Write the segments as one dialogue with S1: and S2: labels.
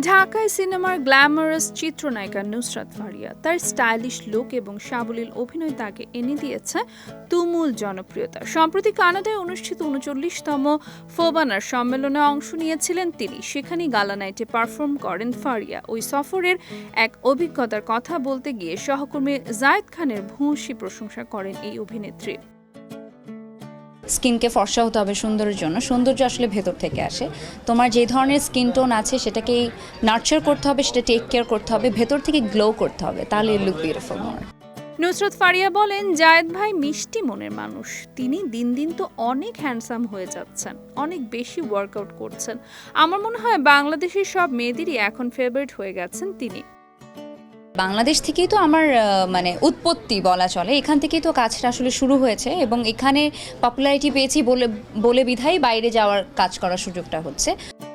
S1: ঢাকায় সিনেমার গ্ল্যামারাস চিত্রনায়িকা নুসরাত ফারিয়া তার স্টাইলিশ লুক এবং সাবলীল অভিনয় তাকে এনে দিয়েছে তুমুল জনপ্রিয়তা। সম্প্রতি কানাডায় অনুষ্ঠিত উনচল্লিশতম ফোবানার সম্মেলনে অংশ নিয়েছিলেন তিনি। সেখানে গালা নাইটে পারফর্ম করেন ফারিয়া। ওই সফরের এক অভিজ্ঞতার কথা বলতে গিয়ে সহকর্মী জায়েদ খানের ভূয়সী প্রশংসা করেন এই অভিনেত্রী।
S2: স্কিনকে ফর্সা হতে হবে সৌন্দর্যের জন্য। সৌন্দর্য আসলে ভেতর থেকে আসে। তোমার যে ধরনের স্কিন টোন আছে, সেটাকেই নার্চার করতে হবে, সেটা টেক কেয়ার করতে হবে, ভেতর থেকে গ্লো করতে হবে। তাহলে look beautiful more
S1: Nusrat Faria বলেন, জায়েদ ভাই মিষ্টি মনের মানুষ। তিনি দিন দিন তো অনেক হ্যান্ডসাম হয়ে যাচ্ছেন, অনেক বেশি ওয়ার্কআউট করছেন। আমার মনে হয় বাংলাদেশের সব মেয়েদেরই এখন ফেভারিট হয়ে গেছেন তিনি।
S2: বাংলাদেশ থেকেই তো আমার মানে উৎপত্তি বলা চলে। এখান থেকেই তো কাজটা আসলে শুরু হয়েছে এবং এখানে পপুলারিটি পেয়েছি বলে বলে বিধায় বাইরে যাওয়ার কাজ করার সুযোগটা হচ্ছে।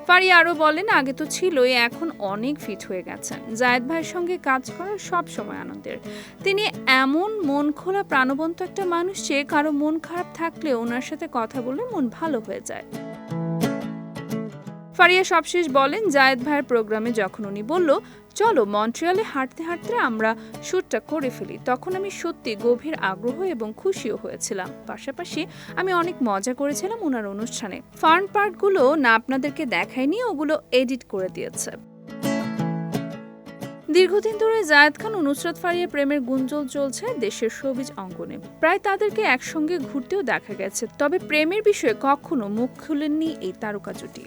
S1: ফারিয়া আরও বলেন, আগে তো ছিলই, এখন অনেক ফিট হয়ে গেছেন। জায়েদ ভাইয়ের সঙ্গে কাজ করা সব সময় আনন্দের। তিনি এমন মন খোলা, প্রাণবন্ত একটা মানুষ যে কারও মন খারাপ থাকলে ওনার সাথে কথা বলে মন ভালো হয়ে যায়। ফারিয়া সবশেষ বলেন, জায়েদ ভাইয়ের প্রোগ্রামে যখন উনি বলল, চলো মন্ট্রিয়ালে হাঁটতে হাঁটতে আমরা শ্যুটটা করে ফেলি, তখন আমি সত্যি গভীর আগ্রহ এবং খুশিও হয়েছিলাম। পাশাপাশি আমি অনেক মজা করেছিলাম ওনার অনুষ্ঠানে। ফার্ন পার্টগুলো না আপনাদেরকে দেখায়নি, ওগুলো এডিট করে দিয়েছে। দীর্ঘদিন ধরে জায়েদ খান ও নুসরাত ফারিয়ার প্রেমের গুঞ্জল চলছে দেশের সবিজ অঙ্গনে। প্রায় তাদেরকে একসঙ্গে ঘুরতেও দেখা গেছে, তবে প্রেমের বিষয়ে কখনো মুখ খুলেননি এই তারকা জুটি।